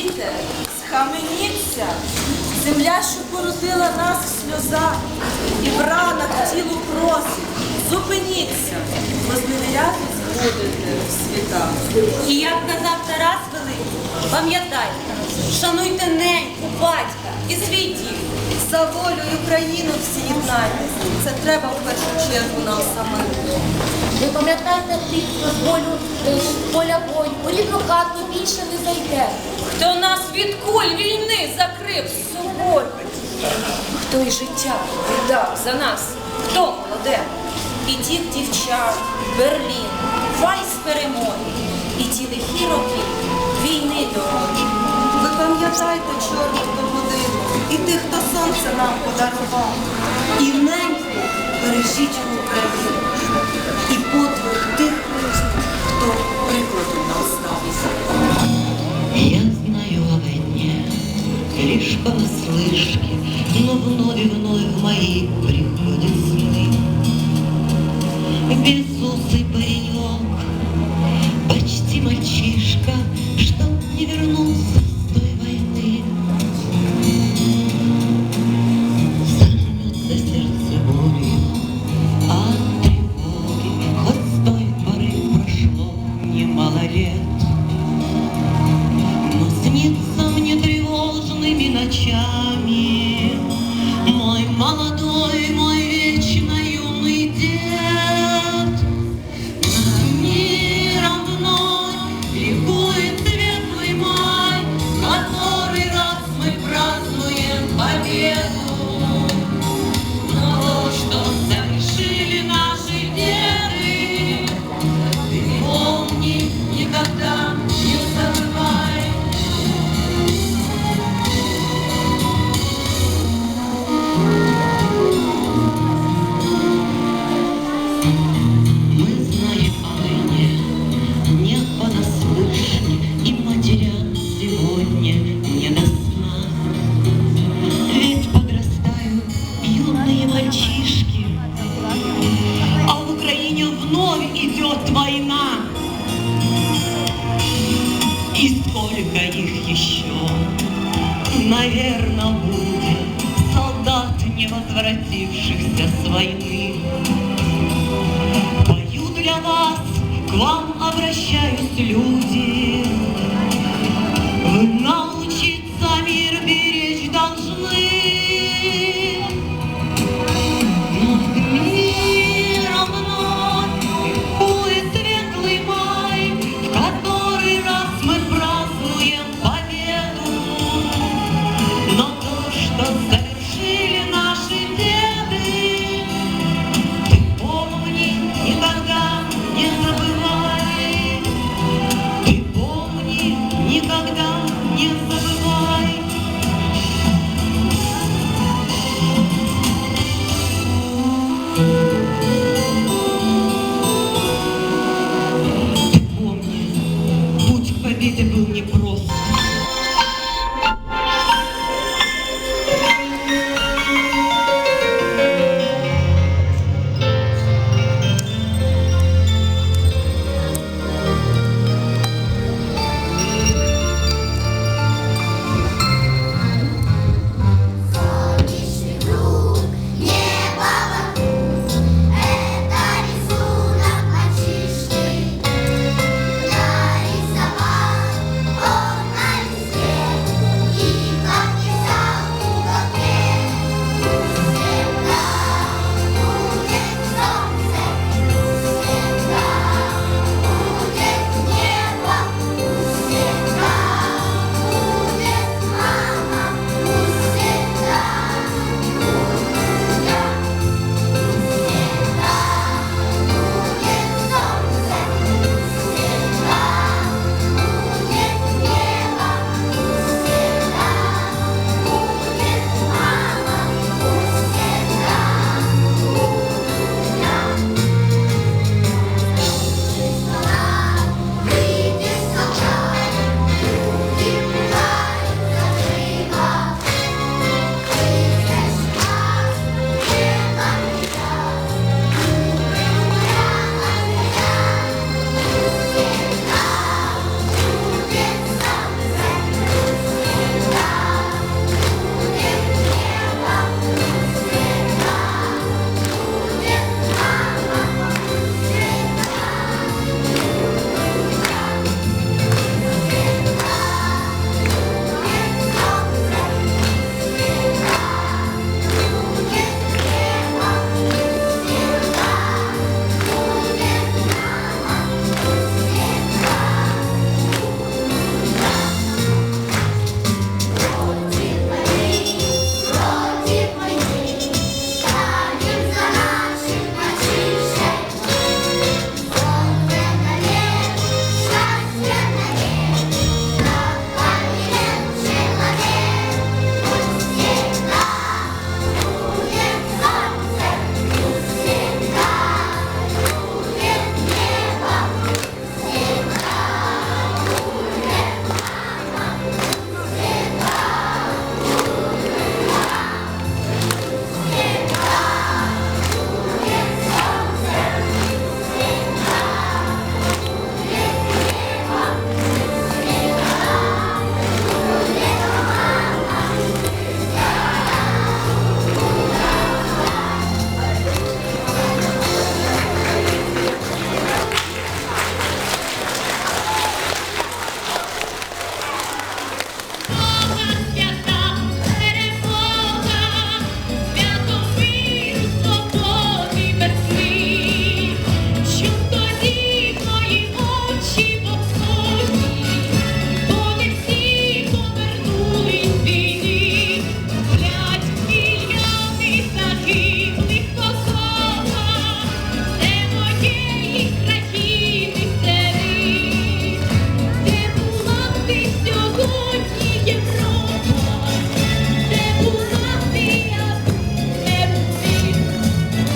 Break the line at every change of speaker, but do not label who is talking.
Стійте, схаменіться, земля, що породила нас в сльозах, і в ранах тілу просить. Зупиніться, возневірятись будете в світах.
І як казав Тарас Великий, пам'ятайте, шануйте неньку, батька і свій дім.
За волю і Україну всі єднайтесь. Це треба в першу чергу нам самим.
Ви пам'ятаєте тих, хто з болю е, поля бою, у рідну хату більше не зайде.
Хто нас від куль війни закрив з собою? Хто і життя віддав за нас? Хто молоде? І тих дівчат, Берлін, Вайс перемоги, і ті лихі роки війни дороги.
Ви пам'ятайте чорну годину і тих, хто сонце нам подарував. І неньку бережіть
вновь в мои приходят сны. Безусый паренек, почти мальчишка, Что не вернулся с той войны. Зальется сердце болью от тревоги, Хоть той поры прошло немало лет. Но снится мне тревожными ночами война. И сколько их еще, наверное, будет солдат, не возвратившихся с войны. Пою для вас, к вам обращаюсь, люди. Вы нам